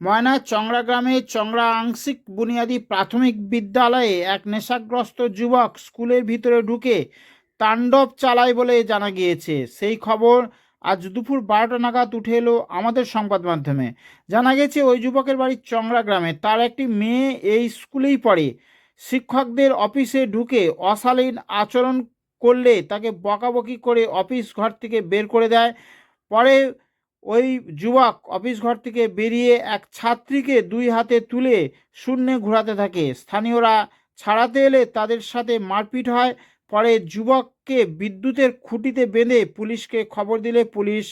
ময়নার চংড়া গ্রামে চংড়া আংশিক বুনিয়াদী প্রাথমিক বিদ্যালয়ে এক নেশাগ্রস্ত যুবক স্কুলের ভিতরে ঢুকে তাণ্ডব চালায় বলে জানা গিয়েছে। সেই খবর আজ দুপুর বারোটা নাগাদ উঠে এলো আমাদের সংবাদ মাধ্যমে। জানা গেছে, ওই যুবকের বাড়ি চংড়া গ্রামে। তার একটি মেয়ে এই স্কুলেই পড়ে। শিক্ষকদের অফিসে ঢুকে অশালীন আচরণ করলে তাকে বকাবকি করে অফিস ঘর থেকে বের করে দেয়। পরে ওই যুবক অফিস ঘর থেকে বেরিয়ে এক ছাত্রীকে দুই হাতে তুলে শূন্যে ঘোরাতে থাকে। স্থানীয়রা ছাড়াতে এলে তাদের সাথে মারপিট হয়। পরে যুবককে বিদ্যুতের খুঁটিতে বেঁধে পুলিশকে খবর দিলে পুলিশ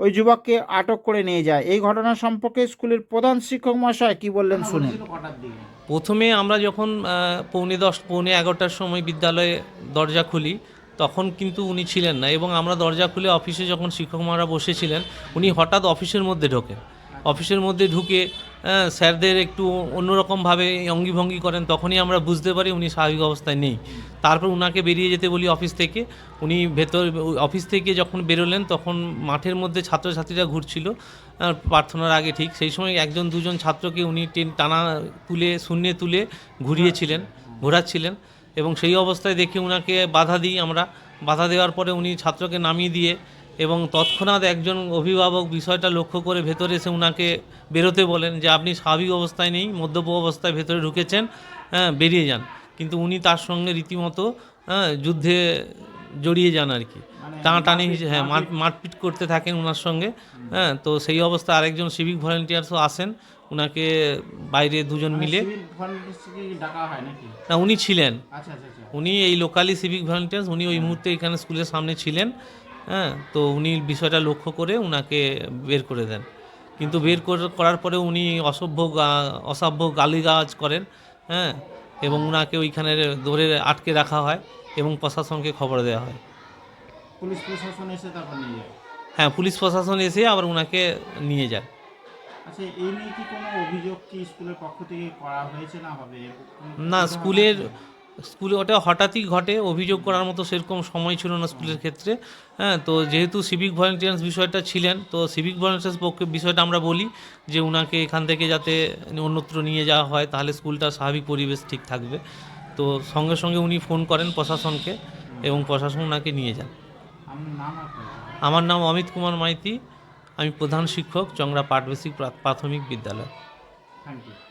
ওই যুবককে আটক করে নিয়ে যায়। এই ঘটনা সম্পর্কে স্কুলের প্রধান শিক্ষক মহাশয় কি বললেন শুনে প্রথমে আমরা যখন পৌনে দশ, পৌনে এগারোটার সময় বিদ্যালয়ে দরজা খুলি তখন কিন্তু উনি ছিলেন না এবং আমরা দরজা খুলে অফিসে যখন শিক্ষক মহারা বসেছিলেন, উনি হঠাৎ অফিসের মধ্যে ঢোকেন। অফিসের মধ্যে ঢুকে স্যারদের একটু অন্যরকমভাবে অঙ্গিভঙ্গি করেন, তখনই আমরা বুঝতে পারি উনি স্বাভাবিক অবস্থায় নেই। তারপর উনাকে বেরিয়ে যেতে বলি অফিস থেকে। উনি ভেতর, অফিস থেকে যখন বেরোলেন, তখন মাঠের মধ্যে ছাত্রছাত্রীরা ঘুরছিল প্রার্থনার আগে ঠিক। সেই সময় একজন, দুজন ছাত্রকে উনি টেন, টানা তুলে, শূন্যে তুলে ঘুরিয়েছিলেন, ঘোরাচ্ছিলেন। এবং সেই অবস্থায় দেখে ওনাকে বাধা দিই আমরা। বাধা দেওয়ার পরে উনি ছাত্রকে নামিয়ে দিয়ে এবং তৎক্ষণাৎ একজন অভিভাবক বিষয়টা লক্ষ্য করে ভেতরে এসে ওনাকে বেরোতে বলেন যে, আপনি স্বাভাবিক অবস্থায় নেই মদ্যপ অবস্থায় ভেতরে ঢুকেছেন হ্যাঁ বেরিয়ে যান। কিন্তু উনি তার সঙ্গে রীতিমতো হ্যাঁ যুদ্ধে জড়িয়ে যান আর কি। টানাটানি হ্যাঁ মার- মারপিট। করতে থাকেন ওনার সঙ্গে হ্যাঁ তো সেই অবস্থায় আরেকজন সিভিক ভলেন্টিয়ার্সও আসেন ওনাকে বাইরে দুজন মিলে ডাকা না উনি ছিলেন। আচ্ছা আচ্ছা আচ্ছা। উনি এই লোকালি সিভিক ভলেন্টিয়ার্স উনি ওই মুহূর্তে এখানে স্কুলের সামনে ছিলেন হ্যাঁ তো উনি বিষয়টা লক্ষ্য করে ওনাকে বের করে দেন। কিন্তু বের করে- করার পরে উনি অসভ্য অসভ্য গালিগাজ করেন হ্যাঁ এবং ওনাকে ওইখানে ধরে আটকে রাখা হয়। এবং প্রশাসনকে খবর দেওয়া হয়। পুলিশ প্রশাসন এসে তারপর নিয়ে যায়? হ্যাঁ পুলিশ প্রশাসন এসে আবার ওনাকে নিয়ে যায়। আচ্ছা এই নিয়ে কি কোনো অভিযোগ কি স্কুলের পক্ষ থেকে করা হয়েছে না হবে? না স্কুলের স্কুলে ওটা হঠাৎই ঘটে অভিযোগ করার মতো সেরকম সময় ছিল না স্কুলের ক্ষেত্রে। হ্যাঁ তো যেহেতু সিভিক ভলেন্টিয়ার্স বিষয়টা ছিলেন তো সিভিক ভলেন্টিয়ার্স পক্ষে বিষয়টা আমরা বলি যে ওনাকে এখান থেকে যাতে অন্যত্র নিয়ে যাওয়া হয় তাহলে স্কুলটা স্বাভাবিক পরিবেশ ঠিক থাকবে। তো সঙ্গে সঙ্গে উনি ফোন করেন প্রশাসনকে এবং প্রশাসন ওনাকে নিয়ে যান। আমার নাম অমিত কুমার মাইতি, আমি প্রধান শিক্ষক চংড়া পাটবেসিক প্রাথমিক বিদ্যালয়। Thank you